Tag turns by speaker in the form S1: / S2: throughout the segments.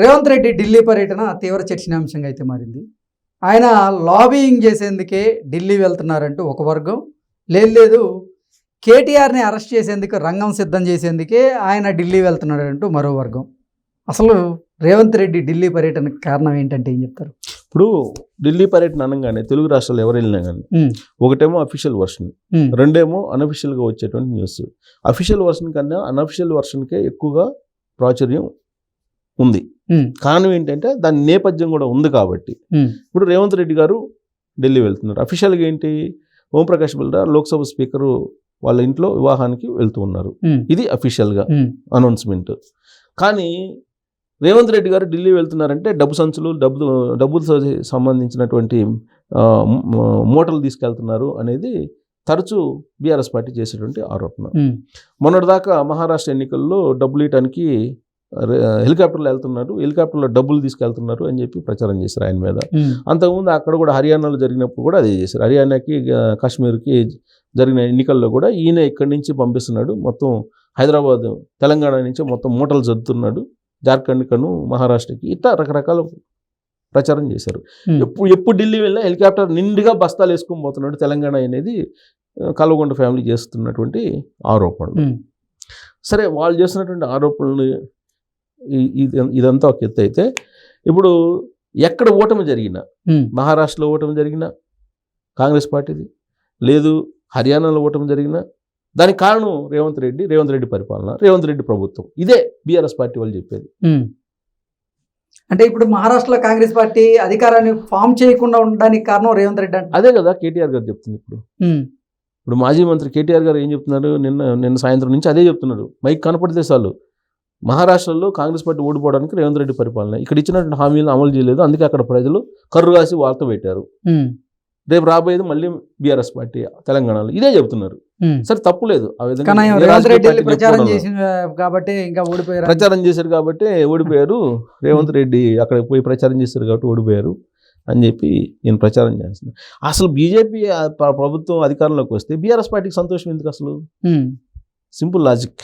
S1: రేవంత్ రెడ్డి ఢిల్లీ పర్యటన తీవ్ర చర్చనీయాంశంగా అయితే మారింది. ఆయన లాబియింగ్ చేసేందుకే ఢిల్లీ వెళ్తున్నారంటూ ఒక వర్గం. లేదు లేదు కేటీఆర్ని అరెస్ట్ చేసేందుకు రంగం సిద్ధం చేసేందుకే ఆయన ఢిల్లీ వెళ్తున్నాడంటూ మరో వర్గం. అసలు రేవంత్ రెడ్డి ఢిల్లీ పర్యటనకు కారణం ఏంటంటే ఏం చెప్తారు?
S2: ఇప్పుడు ఢిల్లీ పర్యటన అనగానే తెలుగు రాష్ట్రాలు ఎవరు వెళ్ళినా కానీ ఒకటేమో అఫీషియల్ వర్షన్ రెండేమో అనఫిషియల్గా వచ్చేటువంటి న్యూస్ అఫీషియల్ వర్షన్ కన్నా అనఫిషియల్ వర్షన్కే ఎక్కువగా ప్రాచుర్యం ఉంది. కారణం ఏంటంటే దాని నేపథ్యం కూడా ఉంది కాబట్టి. ఇప్పుడు రేవంత్ రెడ్డి గారు ఢిల్లీ వెళ్తున్నారు. అఫీషియల్గా ఏంటి? ఓంప్రకాష్ బిల్డా లోక్సభ స్పీకరు వాళ్ళ ఇంట్లో వివాహానికి వెళ్తూ ఉన్నారు. ఇది అఫీషియల్గా అనౌన్స్మెంట్. కానీ రేవంత్ రెడ్డి గారు ఢిల్లీ వెళ్తున్నారంటే డబ్బు సంచులు డబ్బు డబ్బులు సంబంధించినటువంటి మూటలు తీసుకెళ్తున్నారు అనేది తరచూ బీఆర్ఎస్ పార్టీ చేసేటువంటి ఆరోపణ. మొన్నటిదాకా మహారాష్ట్ర ఎన్నికల్లో డబ్బులు ఇవ్వడానికి రే- హెలికాప్టర్లో వెళ్తున్నారు హెలికాప్టర్లో డబ్బులు తీసుకెళ్తున్నారు అని చెప్పి ప్రచారం చేశారు ఆయన మీద. అంతకుముందు అక్కడ కూడా హర్యానాలో జరిగినప్పుడు కూడా అదే చేశారు. హర్యానాకి కాశ్మీర్కి జరిగిన ఎన్నికల్లో కూడా ఈయన ఇక్కడి నుంచి పంపిస్తున్నాడు. మొత్తం హైదరాబాద్ తెలంగాణ నుంచి మొత్తం మూటలు జరుపుతున్నాడు జార్ఖండ్ కను మహారాష్ట్రకి ఇట్లా రకరకాల ప్రచారం చేశారు. ఎప్పుడు ఎప్పుడు ఢిల్లీ వెళ్ళినా హెలికాప్టర్ నిండుగా బస్తాలు వేసుకొని పోతున్నాడు తెలంగాణ అనేది కల్వకుంట్ల ఫ్యామిలీ చేస్తున్నటువంటి ఆరోపణలు. సరే వాళ్ళు చేస్తున్నటువంటి ఆరోపణలు ఇది- ఇదంతా ఒక ఎత్తు అయితే ఇప్పుడు ఎక్కడ ఓటమి జరిగినా మహారాష్ట్రలో ఓటమి జరిగిన కాంగ్రెస్ పార్టీది లేదు హర్యానాలో ఓటమి జరిగిన దానికి కారణం రేవంత్ రెడ్డి రేవంత్ రెడ్డి పరిపాలన రేవంత్ రెడ్డి ప్రభుత్వం. ఇదే బీఆర్ఎస్ పార్టీ వాళ్ళు చెప్పేది.
S1: అంటే ఇప్పుడు మహారాష్ట్రలో కాంగ్రెస్ పార్టీ అధికారాన్ని ఫామ్ చేయకుండా ఉండడానికి కారణం రేవంత్ రెడ్డి అంట
S2: అదే కదా కేటీఆర్ గారు చెప్తుంది ఇప్పుడు. ఇప్పుడు మాజీ మంత్రి కేటీఆర్ గారు ఏం చెప్తున్నారు? నిన్న నిన్న సాయంత్రం నుంచి అదే చెప్తున్నారు మైక్ కనపడితే చాలు. మహారాష్ట్రలో కాంగ్రెస్ పార్టీ ఓడిపోవడానికి రేవంత్ రెడ్డి పరిపాలన. ఇక్కడ ఇచ్చినటువంటి హామీలను అమలు చేయలేదు. అందుకే అక్కడ ప్రజలు కర్రు కాసి వార్త పెట్టారు. రేపు రాబోయేది మళ్ళీ బీఆర్ఎస్ పార్టీ తెలంగాణలో. ఇదే చెప్తున్నారు
S1: ఉమ్.
S2: సరే తప్పు లేదు. ఆ విధంగా
S1: ప్రచారం కాబట్టి ఇంకా ఓడిపోయారు.
S2: ప్రచారం చేశారు కాబట్టి ఓడిపోయారు. రేవంత్ రెడ్డి అక్కడ పోయి ప్రచారం చేశారు కాబట్టి ఓడిపోయారు అని చెప్పి నేను ప్రచారం చేస్తున్నాను అసలు బీజేపీ ప్రభుత్వం అధికారంలోకి వస్తే బీఆర్ఎస్ పార్టీకి సంతోషం ఎందుకు అసలు? Simple logic.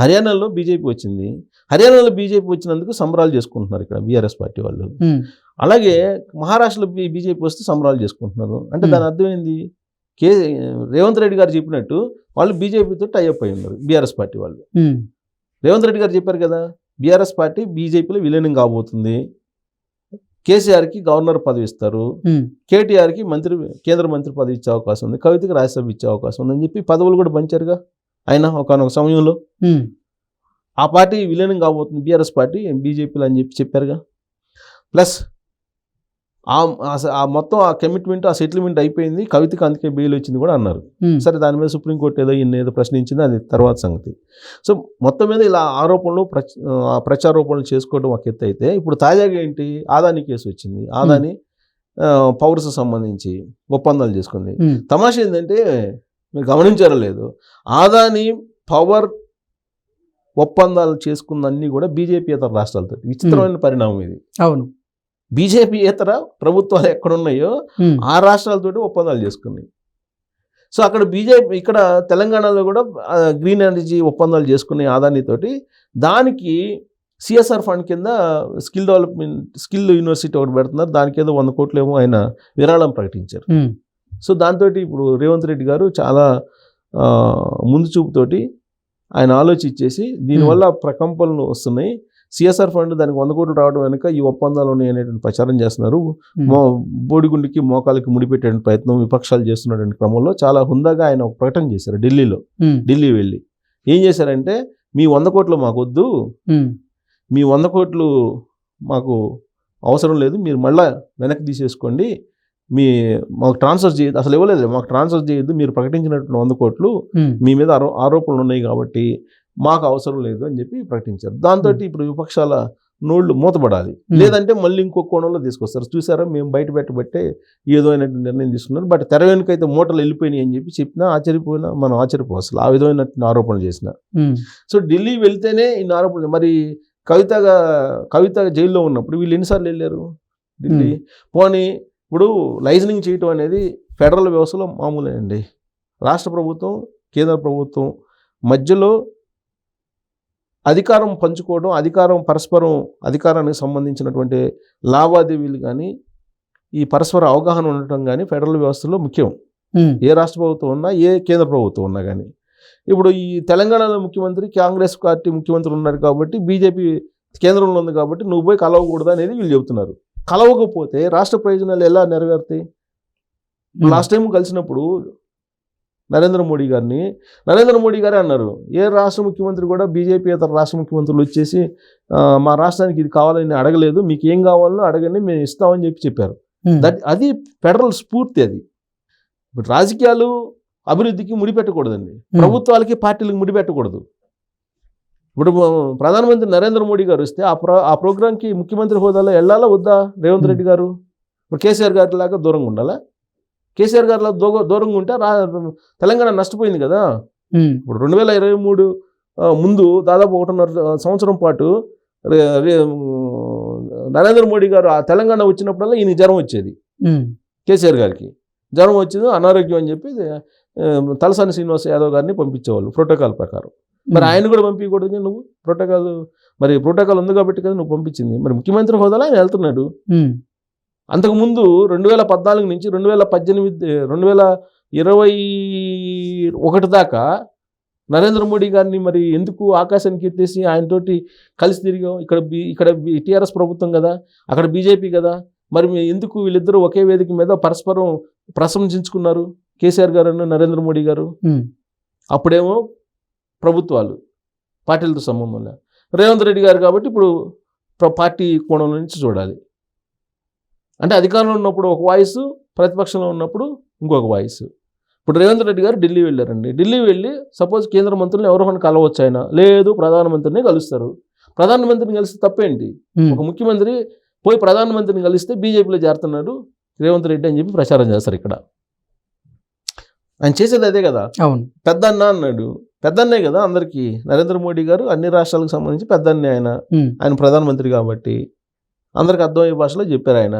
S2: హర్యానాలో బీజేపీ వచ్చింది. హర్యానాలో బీజేపీ వచ్చినందుకు సంబరాలు చేసుకుంటున్నారు ఇక్కడ బీఆర్ఎస్ పార్టీ వాళ్ళు. అలాగే మహారాష్ట్రలో బీజేపీ వస్తే సంబరాలు చేసుకుంటున్నారు. అంటే దాని అర్థం ఏంది? కే రేవంత్ రెడ్డి గారు చెప్పినట్టు వాళ్ళు బీజేపీతో టైఅప్ అయి ఉన్నారు బీఆర్ఎస్ పార్టీ వాళ్ళు. రేవంత్ రెడ్డి గారు చెప్పారు కదా బీఆర్ఎస్ పార్టీ బీజేపీలో విలీనం కాబోతుంది. కేసీఆర్కి గవర్నర్ పదవి ఇస్తారు. కేటీఆర్కి మంత్రి కేంద్ర మంత్రి పదవి ఇచ్చే అవకాశం ఉంది. కవితకి రాజ్యసభ ఇచ్చే అవకాశం ఉందని చెప్పి పదవులు కూడా పంచారుగా. ఆయన ఒకనొక సమయంలో ఆ పార్టీ విలీనం కాబోతుంది. బీఆర్ఎస్ పార్టీ బీజేపీలో అని చెప్పి చెప్పారుగా. ప్లస్ ఆ మొత్తం ఆ కమిట్మెంట్ ఆ సెటిల్మెంట్ అయిపోయింది. కవితకి అందుకే బెయిల్ వచ్చింది కూడా అన్నారు. సరే దాని మీద సుప్రీంకోర్టు ఏదో ఈయన ఏదో ప్రశ్నించింది అది తర్వాత సంగతి. సో మొత్తం మీద ఇలా ఆరోపణలు ప్రచారోపణలు చేసుకోవడం ఒక ఎత్తు అయితే ఇప్పుడు తాజాగా ఏంటి? ఆదాని కేసు వచ్చింది. ఆదాని పౌరస సంబంధించి ఒప్పందాలు చేసుకుంది. తమాషా ఏంటంటే మీరు గమనించారో లేదు ఆదాని పవర్ ఒప్పందాలు చేసుకున్నన్నీ కూడా బీజేపీ ఇతర రాష్ట్రాలతో. విచిత్రమైన పరిణామం ఇది.
S1: అవును.
S2: బీజేపీ ఇతర ప్రభుత్వాలు ఎక్కడున్నాయో ఆ రాష్ట్రాలతోటి ఒప్పందాలు చేసుకున్నాయి. సో అక్కడ బీజేపీ ఇక్కడ తెలంగాణలో కూడా గ్రీన్ ఎనర్జీ ఒప్పందాలు చేసుకునే ఆదానితోటి దానికి సిఎస్ఆర్ ఫండ్ కింద స్కిల్ డెవలప్మెంట్ స్కిల్ యూనివర్సిటీ ఒకటి పెడుతున్నారు. దానికి ఏదో వంద కోట్లు ఏమో ఆయన విరాళం ప్రకటించారు. సో దాంతో ఇప్పుడు రేవంత్ రెడ్డి గారు చాలా ముందు చూపుతోటి ఆయన ఆలోచించేసి దీనివల్ల ప్రకంపనలు వస్తున్నాయి. సిఎస్ఆర్ ఫండ్ దానికి వంద కోట్లు రావడం వెనుక ఈ ఒప్పందాలు ఉన్నాయి అనేటువంటి ప్రచారం చేస్తున్నారు. మో బోడిగుండికి మోకాలకి ముడిపెట్టే ప్రయత్నం విపక్షాలు చేస్తున్నటువంటి క్రమంలో చాలా హుందాగా ఆయన ఒక ప్రకటన చేశారు ఢిల్లీలో. ఢిల్లీ వెళ్ళి ఏం చేశారంటే మీ వంద కోట్లు మాకు వద్దు
S1: ఉమ్,
S2: మీ వంద కోట్లు మాకు అవసరం లేదు మీరు మళ్ళా వెనక్కి తీసేసుకోండి మీ మాకు ట్రాన్స్ఫర్ చేయదు అసలు ఇవ్వలేదు మాకు ట్రాన్స్ఫర్ చేయొద్దు. మీరు ప్రకటించినటువంటి వంద కోట్లు మీ మీద ఆరో ఆరోపణలు ఉన్నాయి కాబట్టి మాకు అవసరం లేదు అని చెప్పి ప్రకటించారు. దాంతో ఇప్పుడు విపక్షాల నోళ్ళు మూతపడాలి. లేదంటే మళ్ళీ ఇంకో కోణంలో తీసుకొస్తారు. చూసారా? మేము బయట పెట్టబట్టే ఏదో అయినటువంటి నిర్ణయం తీసుకున్నారు. బట్ తెర వెనుక అయితే మూటలు వెళ్ళిపోయినాయి అని చెప్పి చెప్పినా ఆశ్చర్యపోయినా మనం ఆశ్చర్యపో అసలు. ఆ విధమైనటువంటి ఆరోపణలు చేసిన. సో ఢిల్లీ వెళ్తేనే ఇన్ని ఆరోపణలు మరి కవితగా కవిత జైల్లో ఉన్నప్పుడు వీళ్ళు ఎన్నిసార్లు వెళ్ళారు? ఢిల్లీ? పోనీ ఇప్పుడు లైజనింగ్ చేయటం అనేది ఫెడరల్ వ్యవస్థలో మామూలే అండి రాష్ట్ర ప్రభుత్వం కేంద్ర ప్రభుత్వం మధ్యలో అధికారం పంచుకోవడం అధికారం పరస్పరం అధికారానికి సంబంధించినటువంటి లావాదేవీలు కానీ ఈ పరస్పర అవగాహన ఉండటం కానీ ఫెడరల్ వ్యవస్థలో ముఖ్యం. ఏ రాష్ట్ర ప్రభుత్వం ఉన్నా ఏ కేంద్ర ప్రభుత్వం ఉన్నా కానీ ఇప్పుడు ఈ తెలంగాణలో ముఖ్యమంత్రి కాంగ్రెస్ పార్టీ ముఖ్యమంత్రి ఉన్నారు కాబట్టి బీజేపీ కేంద్రంలో ఉంది కాబట్టి నువ్వు పోయి కలవకూడదు అనేది వీళ్ళు చెబుతున్నారు. కలవకపోతే రాష్ట్ర ప్రయోజనాలు ఎలా నెరవేరుతాయి? లాస్ట్ టైం కలిసినప్పుడు నరేంద్ర మోడీ గారిని నరేంద్ర మోడీ గారే అన్నారు ఏ రాష్ట్ర ముఖ్యమంత్రి కూడా బీజేపీ ఇతర రాష్ట్ర ముఖ్యమంత్రులు వచ్చేసి మా రాష్ట్రానికి ఇది కావాలని అడగలేదు మీకు ఏం కావాలో అడగండి మేము ఇస్తామని చెప్పి చెప్పారు. దట్ అది ఫెడరల్ స్ఫూర్తి అది. రాజకీయాలు అభివృద్ధికి ముడిపెట్టకూడదండి. ప్రభుత్వాలకి పార్టీలకు ముడిపెట్టకూడదు. ఇప్పుడు ప్రధానమంత్రి నరేంద్ర మోడీ గారు వస్తే ఆ ప్రో ఆ ప్రోగ్రాంకి ముఖ్యమంత్రి హోదాలో వెళ్ళాలా వద్దా? రేవంత్ రెడ్డి గారు? ఇప్పుడు కేసీఆర్ గారి లాగా దూరంగా ఉండాలా? కేసీఆర్ గారిలా దూర దూరంగా ఉంటే రా తెలంగాణ నష్టపోయింది కదా? ఇప్పుడు రెండు వేల ఇరవై మూడు ముందు దాదాపు ఒకటిన్నర సంవత్సరం పాటు నరేంద్ర మోడీ గారు ఆ తెలంగాణ వచ్చినప్పుడల్లా ఈయన జ్వరం వచ్చేది. కేసీఆర్ గారికి. జ్వరం వచ్చింది అనారోగ్యం అని చెప్పి తలసాని శ్రీనివాస్ యాదవ్ గారిని పంపించేవాళ్ళు ప్రోటోకాల్ ప్రకారం. మరి ఆయన కూడా పంపించకూడదు నువ్వు? ప్రోటోకాల్ మరి ప్రోటోకాల్ ఉంది కాబట్టి కదా నువ్వు పంపించింది. మరి ముఖ్యమంత్రి హోదాలో ఆయన వెళ్తున్నాడు. అంతకుముందు రెండు వేల పద్నాలుగు నుంచి రెండు వేల పద్దెనిమిది రెండు వేల ఇరవై ఒకటి దాకా నరేంద్ర మోడీ గారిని మరి ఎందుకు ఆకాశానికి ఎత్తేసి ఆయనతోటి కలిసి తిరిగాం ఇక్కడ బి ఇక్కడ టీఆర్ఎస్ ప్రభుత్వం కదా అక్కడ బీజేపీ కదా. మరి ఎందుకు వీళ్ళిద్దరూ ఒకే వేదిక మీద పరస్పరం ప్రశంసించుకున్నారు? కేసీఆర్ గారు నరేంద్ర మోడీ గారు? అప్పుడేమో ప్రభుత్వాలు పార్టీలతో సంబంధం లేదు. రేవంత్ రెడ్డి గారు కాబట్టి ఇప్పుడు ప్ర- పార్టీ కోణం నుంచి చూడాలి. అంటే అధికారంలో ఉన్నప్పుడు ఒక వాయిస్ ప్రతిపక్షంలో ఉన్నప్పుడు ఇంకొక వాయిస్. ఇప్పుడు రేవంత్ రెడ్డి గారు ఢిల్లీ వెళ్ళారండి. ఢిల్లీ వెళ్ళి సపోజ్ కేంద్ర మంత్రులను ఎవరో కలవచ్చు ఆయన. లేదు ప్రధానమంత్రిని కలుస్తారు. ప్రధానమంత్రిని కలిస్తే తప్పేంటి? ఒక ముఖ్యమంత్రి పోయి ప్రధానమంత్రిని కలిస్తే బీజేపీలో చేరుతున్నాడు రేవంత్ రెడ్డి అని చెప్పి ప్రచారం చేస్తారు ఇక్కడ. ఆయన చేసేది అదే కదా?
S1: అవును.
S2: పెద్దన్న అన్నాడు. పెద్దన్నే కదా అందరికీ. నరేంద్ర మోడీ గారు అన్ని రాష్ట్రాలకు సంబంధించి పెద్దన్నే ఆయన. ఆయన ప్రధానమంత్రి కాబట్టి అందరికి అర్థమయ్యే భాషలో చెప్పారు ఆయన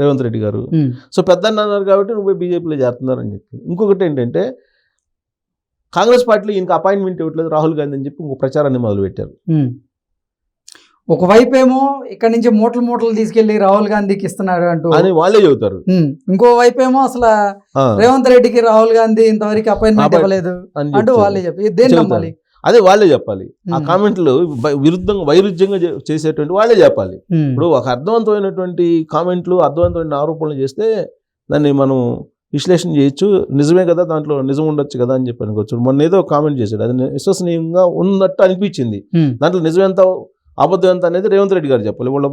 S2: రేవంత్ రెడ్డి గారు. సో పెద్దన్న అన్నారు కాబట్టి నువ్వు బీజేపీలో చేరుతున్నారని చెప్పి. ఇంకొకటి ఏంటంటే కాంగ్రెస్ పార్టీలో ఈయనకి అపాయింట్మెంట్ ఇవ్వట్లేదు రాహుల్ గాంధీ అని చెప్పి ఇంకో ప్రచారాన్ని మొదలుపెట్టారు.
S1: ఒకవైపు ఏమో ఇక్కడ నుంచి మూటలు మూటలు తీసుకెళ్ళి రాహుల్ గాంధీకి ఇస్తున్నారు అంటూ.
S2: అని వాళ్ళే చెబుతారు.
S1: ఇంకో వైపు ఏమో అసలు రేవంత్ రెడ్డికి రాహుల్ గాంధీ ఇంతవరకు అపాయింట్మెంట్ ఇవ్వలేదు అంటూ. వాళ్ళే చెప్పి
S2: చెబుతారు.
S1: నమ్మాలి?
S2: అదే వాళ్ళే చెప్పాలి. ఆ కామెంట్లు విరుద్ధంగా వైరుధ్యంగా చేసేటువంటి వాళ్ళే చెప్పాలి. ఇప్పుడు ఒక అర్థవంతమైనటువంటి కామెంట్లు అర్థవంతమైన ఆరోపణలు చేస్తే దాన్ని మనం విశ్లేషణ చేయొచ్చు. నిజమే కదా దాంట్లో నిజం ఉండొచ్చు కదా అని చెప్పి అనుకోవచ్చు. మొన్న ఏదో కామెంట్ చేశాడు. అది విశ్వసనీయంగా ఉన్నట్టు అనిపించింది. దాంట్లో నిజం ఎంత అబద్ధం ఎంత అనేది రేవంత్ రెడ్డి గారు చెప్పాలి. వాళ్ళ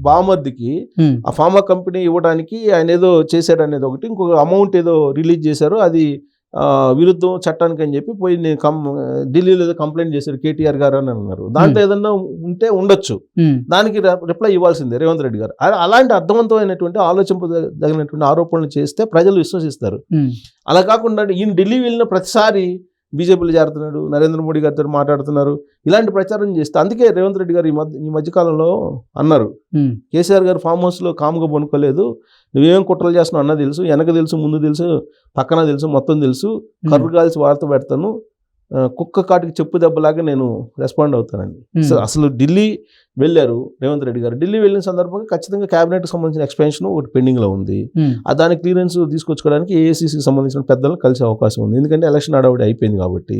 S2: బామర్దికి ఆ ఫార్మా కంపెనీ ఇవ్వడానికి ఆయన ఏదో చేశాడు అనేది ఒకటి ఇంకొక అమౌంట్ ఏదో రిలీజ్ చేశారు అది విరుద్ధం చట్టానికి అని చెప్పి పోయి నేను కం ఢిల్లీలో ఏదో కంప్లైంట్ చేశారు కేటీఆర్ గారు అని అన్నారు. దాంట్లో ఏదన్నా ఉంటే ఉండొచ్చు. దానికి రిప్లై ఇవ్వాల్సిందే రేవంత్ రెడ్డి గారు. అలా- అలాంటి అర్థవంతమైనటువంటి ఆలోచింపదగినటువంటి ఆరోపణలు చేస్తే ప్రజలు విశ్వసిస్తారు. అలా కాకుండా ఈయన ఢిల్లీ వెళ్ళిన ప్రతిసారి బీజేపీలో చేరుతున్నాడు నరేంద్ర మోడీ గారితో మాట్లాడుతున్నారు ఇలాంటి ప్రచారం చేస్తే అందుకే రేవంత్ రెడ్డి గారు ఈ మధ్య ఈ మధ్యకాలంలో అన్నారు. కేసీఆర్ గారు ఫామ్ హౌస్లో కామ్గా పనుకోలేదు నువ్వేం కుట్రలు చేస్తున్నావు అన్న తెలుసు వెనక తెలుసు ముందు తెలుసు పక్కన తెలుసు మొత్తం తెలుసు కర్రు కాల్చి వార్త పెడతాను కుక్క కాటికి చెప్పు దెబ్బలాగా నేను రెస్పాండ్ అవుతానండి.
S1: ఉమ్,
S2: సో అసలు ఢిల్లీ వెళ్ళారు రేవంత్ రెడ్డి గారు. ఢిల్లీ వెళ్ళిన సందర్భంగా ఖచ్చితంగా క్యాబినెట్కి సంబంధించిన ఎక్స్పెన్షన్ ఒకటి పెండింగ్లో ఉంది.
S1: ఉమ్,
S2: ఆ దాని క్లియరెన్స్ తీసుకొచ్చుకోవడానికి ఏఐసీసీకి సంబంధించిన పెద్దలను కలిసే అవకాశం ఉంది. ఎందుకంటే ఎలక్షన్ అడవుడి అయిపోయింది కాబట్టి.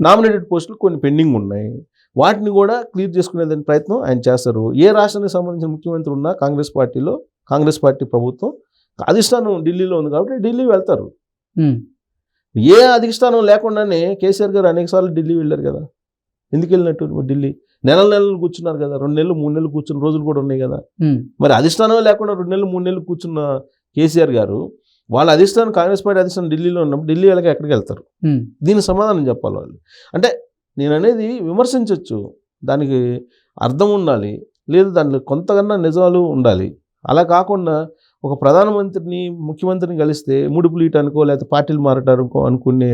S2: నామినేటెడ్ పోస్టులు కొన్ని పెండింగ్ ఉన్నాయి. వాటిని కూడా క్లియర్ చేసుకునే ప్రయత్నం ఆయన చేస్తారు. ఏ రాష్ట్రానికి సంబంధించిన ముఖ్యమంత్రి ఉన్నా కాంగ్రెస్ పార్టీలో కాంగ్రెస్ పార్టీ ప్రభుత్వం అధిష్టానం ఢిల్లీలో ఉంది కాబట్టి ఢిల్లీ వెళ్తారు. ఏ అధిష్టానం లేకుండానే కేసీఆర్ గారు అనేకసార్లు ఢిల్లీ వెళ్ళారు కదా. ఎందుకు వెళ్ళినట్టు? ఢిల్లీ నెల నెలలు కూర్చున్నారు కదా. రెండు నెలలు మూడు నెలలు కూర్చున్న రోజులు కూడా ఉన్నాయి కదా. మరి అధిష్టానం లేకుండా రెండు నెలలు మూడు నెలలు కూర్చున్న కేసీఆర్ గారు వాళ్ళ అధిష్టానం కాంగ్రెస్ పార్టీ అధిష్టానం ఢిల్లీలో ఉన్నప్పుడు ఢిల్లీ వాళ్ళకి ఎక్కడికి వెళ్తారు? దీనికి సమాధానం చెప్పాలి వాళ్ళు. అంటే నేను అనేది విమర్శించవచ్చు దానికి అర్థం ఉండాలి. లేదు దాంట్లో కొంతకన్నా నిజాలు ఉండాలి. అలా కాకుండా ఒక ప్రధానమంత్రిని ముఖ్యమంత్రిని కలిస్తే ముడుపులు ఇయటానికో లేకపోతే పార్టీలు మారటానికో అనుకునే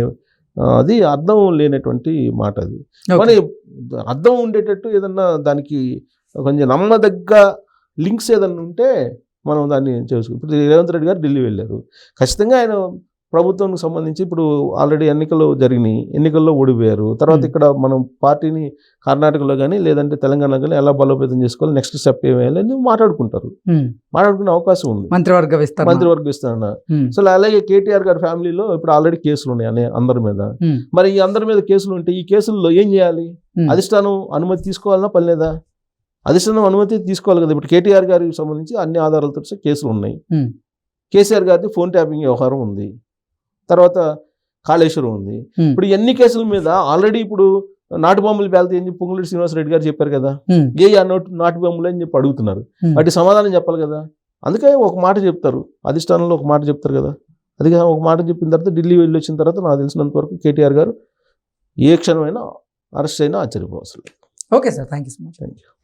S2: అది అర్థం లేనటువంటి మాట అది. కానీ అర్థం ఉండేటట్టు ఏదన్నా దానికి కొంచెం నమ్మదగ్గ లింక్స్ ఏదన్నా ఉంటే మనం దాన్ని చేసుకో ఇప్పుడు రేవంత్ రెడ్డి గారు ఢిల్లీ వెళ్ళారు ఖచ్చితంగా ఆయన ప్రభుత్వానికి సంబంధించి ఇప్పుడు ఆల్రెడీ ఎన్నికలు జరిగినాయి ఎన్నికల్లో ఓడిపోయారు తర్వాత. ఇక్కడ మనం పార్టీని కర్ణాటకలో కానీ లేదంటే తెలంగాణలో కానీ ఎలా బలోపేతం చేసుకోవాలి నెక్స్ట్ స్టెప్ ఏమి వేయాలి అని మాట్లాడుకుంటారు. మాట్లాడుకునే అవకాశం ఉంది
S1: మంత్రివర్గ విస్తరణ
S2: మంత్రివర్గ విస్తరణ. సో అలాగే కేటీఆర్ గారి ఫ్యామిలీలో ఇప్పుడు ఆల్రెడీ కేసులు ఉన్నాయి అందరి మీద. మరి ఈ అందరి మీద కేసులు ఉంటే ఈ కేసుల్లో ఏం చేయాలి. అధిష్టానం అనుమతి తీసుకోవాలన్నా పని లేదా అధిష్టానం అనుమతి తీసుకోవాలి కదా ఇప్పుడు కేటీఆర్ గారికి సంబంధించి అన్ని ఆధారాలతో కేసులు ఉన్నాయి. కేసీఆర్ గారిది ఫోన్ ట్యాపింగ్ వ్యవహారం ఉంది తర్వాత కాళేశ్వరం ఉంది. ఇప్పుడు ఎన్ని కేసుల మీద ఆల్రెడీ ఇప్పుడు నాటు బొమ్మలు పేలితే చెప్పి పొంగులేటి శ్రీనివాసరెడ్డి గారు చెప్పారు కదా. ఏ ఆ నోటు నాటు బొమ్మలు అని చెప్పి అడుగుతున్నారు. వాటి సమాధానం చెప్పాలి కదా. అందుకే ఒక మాట చెప్తారు. అధిష్టానంలో ఒక మాట చెప్తారు కదా. అది ఒక మాట చెప్పిన తర్వాత ఢిల్లీ వెళ్ళి వచ్చిన తర్వాత నాకు తెలిసినంత వరకు కేటీఆర్ గారు ఏ క్షణమైనా అరెస్ట్ అయినా ఆశ్చర్యపోవసలు
S1: okay sir. Thank you so much.
S2: Thank you